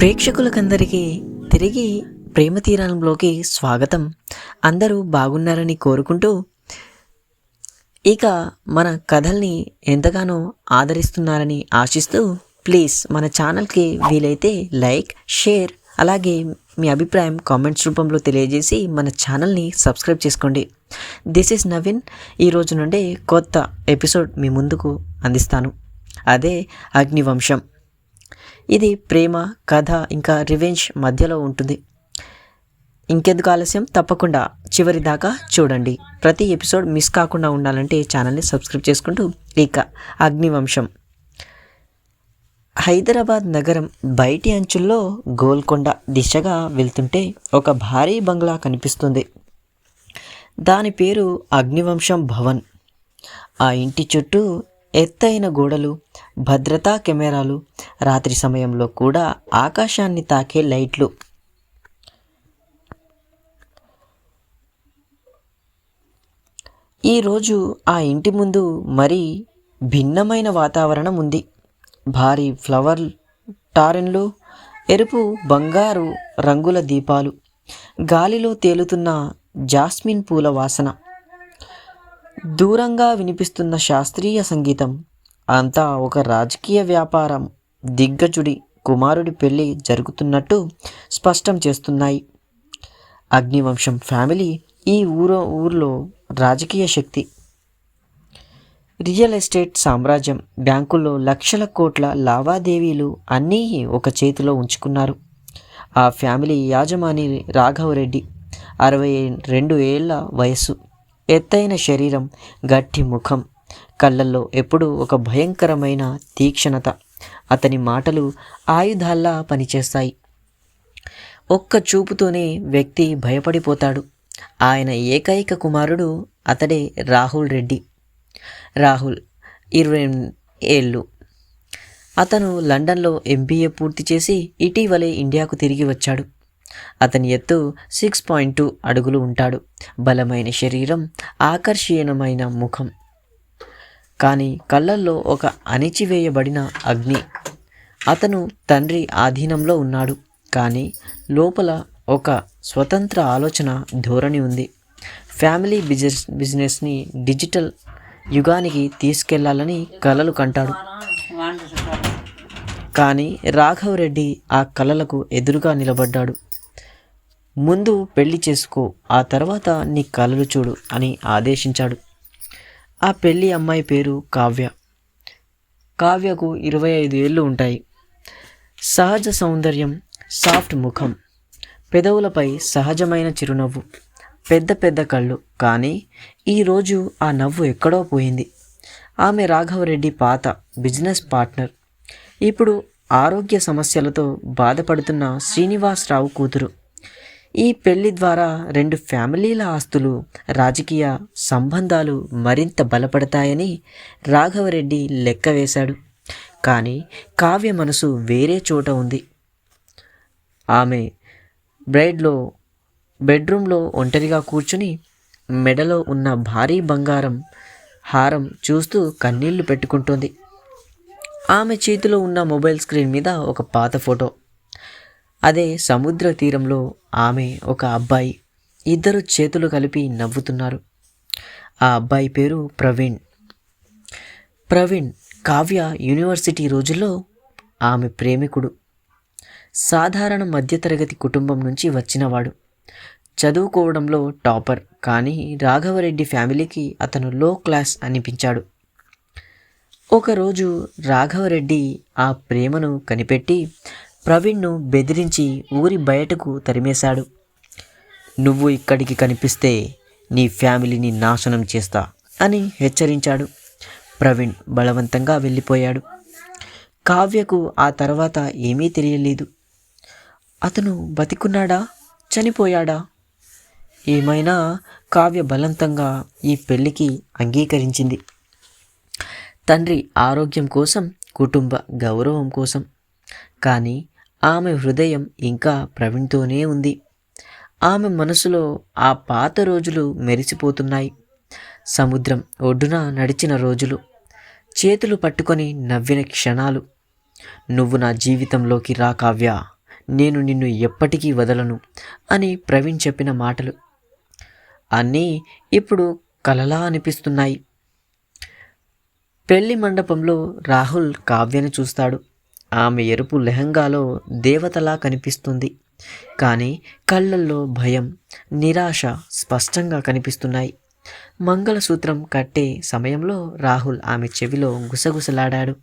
ప్రేక్షకులకందరికీ తిరిగి ప్రేమ తీరాలంలోకి స్వాగతం. అందరూ బాగున్నారని కోరుకుంటూ ఇక మన కథల్ని ఎంతగానో ఆదరిస్తున్నారని ఆశిస్తూ ప్లీజ్ మన ఛానల్కి వీలైతే లైక్ షేర్ అలాగే మీ అభిప్రాయం కామెంట్స్ రూపంలో తెలియజేసి మన ఛానల్ని సబ్స్క్రైబ్ చేసుకోండి. This is Naveen. ఈ రోజు నుండి కొత్త ఎపిసోడ్ మీ ముందుకు అందిస్తాను. అదే అగ్నివంశం. ఇది ప్రేమ కథ ఇంకా రివెంజ్ మధ్యలో ఉంటుంది. ఇంకెందుకు ఆలస్యం? తప్పకుండా చివరి దాకా చూడండి. ప్రతి ఎపిసోడ్ మిస్ కాకుండా ఉండాలంటే ఛానల్ని సబ్స్క్రైబ్ చేసుకుంటూ ఇక అగ్నివంశం. హైదరాబాద్ నగరం బయటి అంచుల్లో గోల్కొండ దిశగా వెళ్తుంటే ఒక భారీ బంగ్లా కనిపిస్తుంది. దాని పేరు అగ్నివంశం భవన్. ఆ ఇంటి చుట్టూ ఎత్తైన గోడలు భద్రతా కెమెరాలు రాత్రి సమయంలో కూడా ఆకాశాన్ని తాకే లైట్లు. ఈరోజు ఆ ఇంటి ముందు మరీ భిన్నమైన వాతావరణం ఉంది. భారీ ఫ్లవర్ టారెన్లు ఎరుపు బంగారు రంగుల దీపాలు గాలిలో తేలుతున్న జాస్మిన్ పూల వాసన. దూరంగా వినిపిస్తున్న శాస్త్రీయ సంగీతం అంతా ఒక రాజకీయ వ్యాపారం దిగ్గజుడి కుమారుడి పెళ్ళి జరుగుతున్నట్టు స్పష్టం చేస్తున్నాయి. అగ్నివంశం ఫ్యామిలీ ఈ ఊరో ఊర్లో రాజకీయ శక్తి. రియల్ ఎస్టేట్ సామ్రాజ్యం బ్యాంకుల్లో లక్షల కోట్ల లావాదేవీలు అన్నీ ఒక చేతిలో ఉంచుకున్నారు. ఆ ఫ్యామిలీ యాజమాని రాఘవరెడ్డి అరవై రెండు ఏళ్ళ వయస్సు. ఎత్తైన శరీరం గట్టి ముఖం. కళ్ళల్లో ఎప్పుడూ ఒక భయంకరమైన తీక్షణత. అతని మాటలు ఆయుధాల్లా పనిచేస్తాయి. ఒక్క చూపుతోనే వ్యక్తి భయపడిపోతాడు. ఆయన ఏకైక కుమారుడు అతడే రాహుల్ రెడ్డి. రాహుల్ ఇరవై ఏళ్ళు. అతను లండన్లో ఎంబీఏ పూర్తి చేసి ఇటీవలే ఇండియాకు తిరిగి వచ్చాడు. అతని ఎత్తు సిక్స్ పాయింట్ టూ అడుగులు ఉంటాడు. బలమైన శరీరం ఆకర్షణీయమైన ముఖం. కానీ కళ్ళల్లో ఒక అణిచివేయబడిన అగ్ని. అతను తండ్రి ఆధీనంలో ఉన్నాడు. కానీ లోపల ఒక స్వతంత్ర ఆలోచన ధోరణి ఉంది. ఫ్యామిలీ బిజినెస్ బిజినెస్ని డిజిటల్ యుగానికి తీసుకెళ్ళాలని కలలు కంటాడు. కానీ రాఘవ్ రెడ్డి ఆ కలలకు ఎదురుగా నిలబడ్డాడు. ముందు పెళ్ళి చేసుకో ఆ తర్వాత నీ కలలు చూడు అని ఆదేశించాడు. ఆ పెళ్ళి అమ్మాయి పేరు కావ్య. కావ్యకు ఇరవై ఐదు ఏళ్ళు ఉంటాయి. సహజ సౌందర్యం సాఫ్ట్ ముఖం పెదవులపై సహజమైన చిరునవ్వు పెద్ద పెద్ద కళ్ళు. కానీ ఈరోజు ఆ నవ్వు ఎక్కడో పోయింది. ఆమె రాఘవరెడ్డి పాత బిజినెస్ పార్ట్నర్. ఇప్పుడు ఆరోగ్య సమస్యలతో బాధపడుతున్న శ్రీనివాసరావు కూతురు. ఈ పెళ్ళి ద్వారా రెండు ఫ్యామిలీల ఆస్తులు రాజకీయ సంబంధాలు మరింత బలపడతాయని రాఘవరెడ్డి లెక్క వేశాడు. కానీ కావ్య మనసు వేరే చోట ఉంది. ఆమె బ్రైడ్లో బెడ్రూమ్లో ఒంటరిగా కూర్చుని మెడలో ఉన్న భారీ బంగారం హారం చూస్తూ కన్నీళ్ళు పెట్టుకుంటుంది. ఆమె చేతిలో ఉన్న మొబైల్ స్క్రీన్ మీద ఒక పాత ఫోటో. అదే సముద్ర తీరంలో ఆమె ఒక అబ్బాయి ఇద్దరు చేతులు కలిపి నవ్వుతున్నారు. ఆ అబ్బాయి పేరు ప్రవీణ్. ప్రవీణ్ కావ్య యూనివర్సిటీ రోజుల్లో ఆమె ప్రేమికుడు. సాధారణ మధ్యతరగతి కుటుంబం నుంచి వచ్చినవాడు. చదువుకోవడంలో టాపర్ కానీ రాఘవరెడ్డి ఫ్యామిలీకి అతను లో క్లాస్ అనిపించాడు. ఒకరోజు రాఘవరెడ్డి ఆ ప్రేమను కనిపెట్టి ప్రవీణ్ను బెదిరించి ఊరి బయటకు తరిమేశాడు. నువ్వు ఇక్కడికి కనిపిస్తే నీ ఫ్యామిలీని నాశనం చేస్తా అని హెచ్చరించాడు. ప్రవీణ్ బలవంతంగా వెళ్ళిపోయాడు. కావ్యకు ఆ తర్వాత ఏమీ తెలియలేదు. అతను బతికున్నాడా? చనిపోయాడా? ఏమైనా? కావ్య బలవంతంగా ఈ పెళ్ళికి అంగీకరించింది. తండ్రి ఆరోగ్యం కోసం కుటుంబ గౌరవం కోసం. కానీ ఆమె హృదయం ఇంకా ప్రవీణ్తోనే ఉంది. ఆమె మనసులో ఆ పాత రోజులు మెరిసిపోతున్నాయి. సముద్రం ఒడ్డున నడిచిన రోజులు. చేతులు పట్టుకొని నవ్విన క్షణాలు. నువ్వు నా జీవితంలోకి రా కావ్య నేను నిన్ను ఎప్పటికీ వదలను అని ప్రవీణ్ చెప్పిన మాటలు. అన్నీ ఇప్పుడు కలలా అనిపిస్తున్నాయి. పెళ్ళి మండపంలో రాహుల్ కావ్యను చూస్తాడు. ఆమె ఎరుపు లెహంగాలో దేవతలా కనిపిస్తుంది. కానీ కళ్ళల్లో భయం నిరాశ స్పష్టంగా కనిపిస్తున్నాయి. మంగళసూత్రం కట్టే సమయంలో రాహుల్ ఆమె చెవిలో గుసగుసలాడాడు.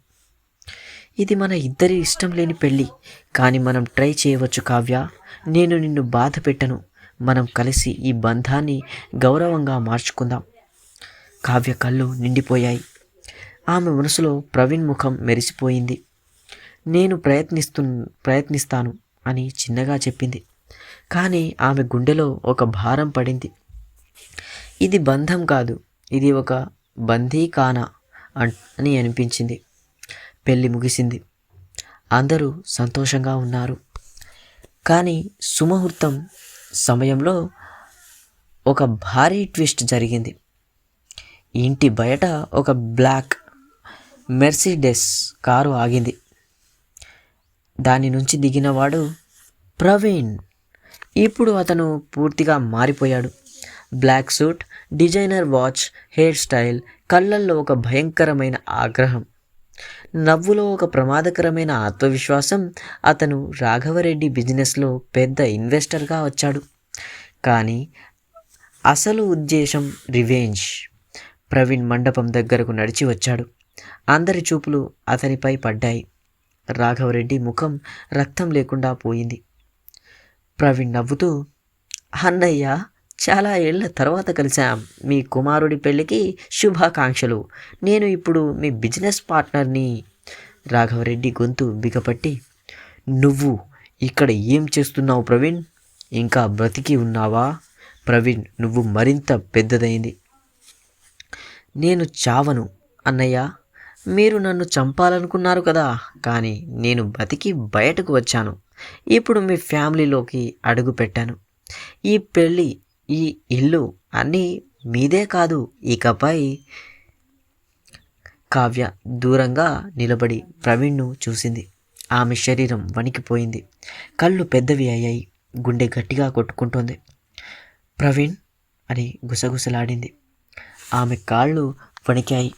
ఇది మన ఇద్దరి ఇష్టం లేని పెళ్ళి కానీ మనం ట్రై చేయవచ్చు కావ్య. నేను నిన్ను బాధ పెట్టను. మనం కలిసి ఈ బంధాన్ని గౌరవంగా మార్చుకుందాం. కావ్య కళ్ళు నిండిపోయాయి. ఆమె మనసులో ప్రవీణ్ ముఖం మెరిసిపోయింది. నేను ప్రయత్నిస్తు ప్రయత్నిస్తాను అని చిన్నగా చెప్పింది. కానీ ఆమె గుండెలో ఒక భారం పడింది. ఇది బంధం కాదు ఇది ఒక బందీకానా అని అనిపించింది. పెళ్ళి ముగిసింది. అందరూ సంతోషంగా ఉన్నారు. కానీ సుముహూర్తం సమయంలో ఒక భారీ ట్విస్ట్ జరిగింది. ఇంటి బయట ఒక బ్లాక్ మెర్సిడెస్ కారు ఆగింది. దాని నుంచి దిగినవాడు ప్రవీణ్. ఇప్పుడు అతను పూర్తిగా మారిపోయాడు. Black suit designer watch hair style కళ్ళల్లో ఒక భయంకరమైన ఆగ్రహం. నవ్వులో ఒక ప్రమాదకరమైన ఆత్మవిశ్వాసం. అతను రాఘవరెడ్డి బిజినెస్లో పెద్ద ఇన్వెస్టర్గా వచ్చాడు. కానీ అసలు ఉద్దేశం రివెంజ్. ప్రవీణ్ మండపం దగ్గరకు నడిచి వచ్చాడు. అందరి చూపులు అతనిపై పడ్డాయి. రాఘవరెడ్డి ముఖం రక్తం లేకుండా పోయింది. ప్రవీణ్ నవ్వుతూ అన్నయ్య చాలా ఏళ్ళ తర్వాత కలిశాం. మీ కుమారుడి పెళ్ళికి శుభాకాంక్షలు. నేను ఇప్పుడు మీ బిజినెస్ పార్ట్నర్ని. రాఘవరెడ్డి గొంతు బిగపట్టి నువ్వు ఇక్కడ ఏం చేస్తున్నావు ప్రవీణ్? ఇంకా బ్రతికి ఉన్నావా? ప్రవీణ్ నువ్వు మరింత పెద్దదైంది. నేను చావను అన్నయ్య. మీరు నన్ను చంపాలనుకున్నారు కదా కానీ నేను బతికి బయటకు వచ్చాను. ఇప్పుడు మీ ఫ్యామిలీలోకి అడుగు పెట్టాను. ఈ పెళ్ళి ఈ ఇల్లు అన్నీ మీదే కాదు ఇకపై కావ్య దూరంగా నిలబడి ప్రవీణ్ను చూసింది. ఆమె శరీరం వణికిపోయింది. కళ్ళు పెద్దవి అయ్యాయి. గుండె గట్టిగా కొట్టుకుంటోంది. ప్రవీణ్ అని గుసగుసలాడింది. ఆమె కాళ్ళు వణికాయి.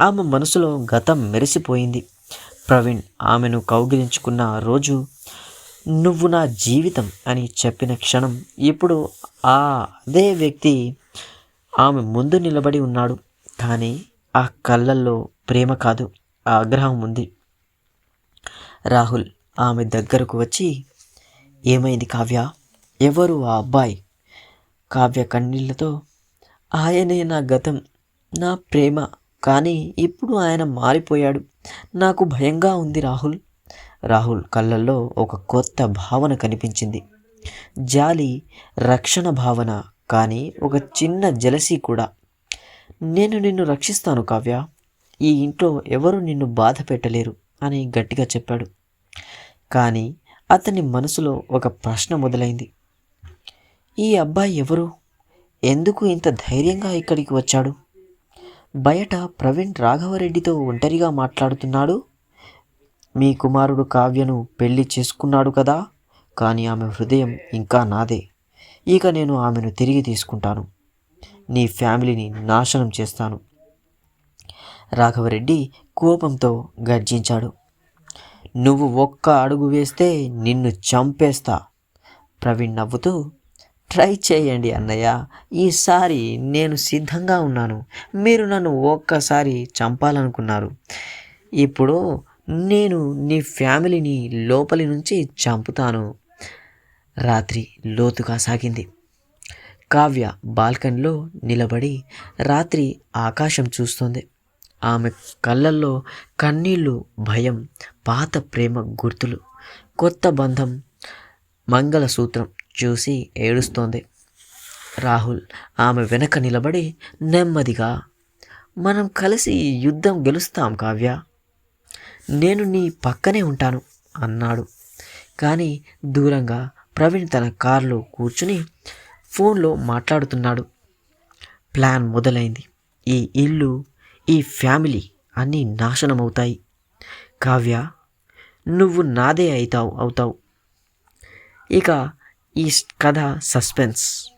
ఆమె మనసులో గతం మెరిసిపోయింది. ప్రవీణ్ ఆమెను కౌగిలించుకున్న రోజు నువ్వు నా జీవితం అని చెప్పిన క్షణం ఇప్పుడు ఆ అదే వ్యక్తి ఆమె ముందు నిలబడి ఉన్నాడు. కానీ ఆ కళ్ళల్లో ప్రేమ కాదు ఆగ్రహం ఉంది. రాహుల్ ఆమె దగ్గరకు వచ్చి ఏమైంది కావ్య? ఎవరు ఆ అబ్బాయి? కావ్య కన్నీళ్ళతో ఆయనే నా గతం నా ప్రేమ కానీ ఇప్పుడు ఆయన మారిపోయాడు. నాకు భయంగా ఉంది రాహుల్. రాహుల్ కళ్ళల్లో ఒక కొత్త భావన కనిపించింది. జాలి రక్షణ భావన కానీ ఒక చిన్న జలసి కూడా. నేను నిన్ను రక్షిస్తాను కావ్య. ఈ ఇంట్లో ఎవరు నిన్ను బాధ పెట్టలేరు అని గట్టిగా చెప్పాడు. కానీ అతని మనసులో ఒక ప్రశ్న మొదలైంది. ఈ అబ్బాయి ఎవరు? ఎందుకు ఇంత ధైర్యంగా ఇక్కడికి వచ్చాడు? బయట ప్రవీణ్ రాఘవరెడ్డితో ఒంటరిగా మాట్లాడుతున్నాడు. మీ కుమారుడు కావ్యను పెళ్ళి చేసుకున్నాడు కదా? కానీ ఆమె హృదయం ఇంకా నాదే. ఇక నేను ఆమెను తిరిగి తీసుకుంటాను. నీ ఫ్యామిలీని నాశనం చేస్తాను. రాఘవరెడ్డి కోపంతో గర్జించాడు. నువ్వు ఒక్క అడుగు వేస్తే నిన్ను చంపేస్తా. ప్రవీణ్ నవ్వుతూ ట్రై చేయండి అన్నయ్య. ఈసారి నేను సిద్ధంగా ఉన్నాను. మీరు నన్ను ఒక్కసారి చంపాలనుకున్నారు. ఇప్పుడు నేను నీ ఫ్యామిలీని లోపలి నుంచి చంపుతాను. రాత్రి లోతుగా సాగింది. కావ్య బాల్కనీలో నిలబడి రాత్రి ఆకాశం చూస్తోంది. ఆమె కళ్ళల్లో కన్నీళ్ళు భయం పాత ప్రేమ గుర్తులు. కొత్త బంధం మంగళసూత్రం. చూసి ఏడుస్తోంది. రాహుల్ ఆమె వెనక నిలబడి నెమ్మదిగా మనం కలిసి యుద్ధం గెలుస్తాం కావ్య. నేను నీ పక్కనే ఉంటాను అన్నాడు. కానీ దూరంగా ప్రవీణ్ తన కారులో కూర్చుని ఫోన్లో మాట్లాడుతున్నాడు. ప్లాన్ మొదలైంది. ఈ ఇల్లు ఈ ఫ్యామిలీ అన్నీ నాశనమవుతాయి. కావ్య నువ్వు నాదే అవుతావు అవుతావు. ఇక ఈ కథ సస్పెన్స్.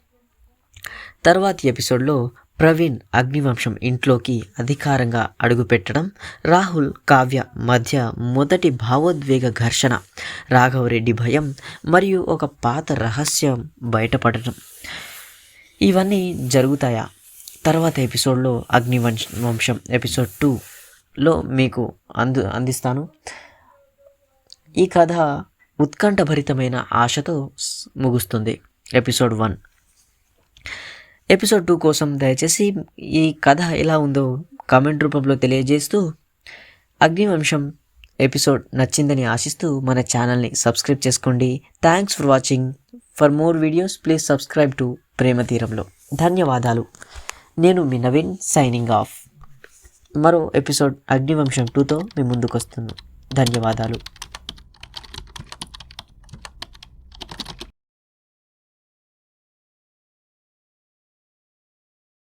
తర్వాతి ఎపిసోడ్లో ప్రవీణ్ అగ్నివంశం ఇంట్లోకి అధికారంగా అడుగుపెట్టడం రాహుల్ కావ్య మధ్య మొదటి భావోద్వేగ ఘర్షణ రాఘవరెడ్డి భయం మరియు ఒక పాత రహస్యం బయటపడటం. ఇవన్నీ జరుగుతాయా? తర్వాత ఎపిసోడ్లో అగ్నివంశ వంశం ఎపిసోడ్ టూలో మీకు అందు అందిస్తాను. ఈ కథ ఉత్కంఠభరితమైన ఆశతో ముగుస్తుంది. Episode one. ఎపిసోడ్ టూ కోసం దయచేసి ఈ కథ ఎలా ఉందో కామెంట్ రూపంలో తెలియజేస్తూ అగ్నివంశం ఎపిసోడ్ నచ్చిందని ఆశిస్తూ మన ఛానల్ని సబ్స్క్రైబ్ చేసుకోండి. Thanks for watching for more videos please subscribe to ప్రేమ తీరంలో ధన్యవాదాలు. నేను మీ నవీన్ సైనింగ్ ఆఫ్ మరో ఎపిసోడ్ అగ్నివంశం టూతో మీ ముందుకు వస్తున్నాను ధన్యవాదాలు.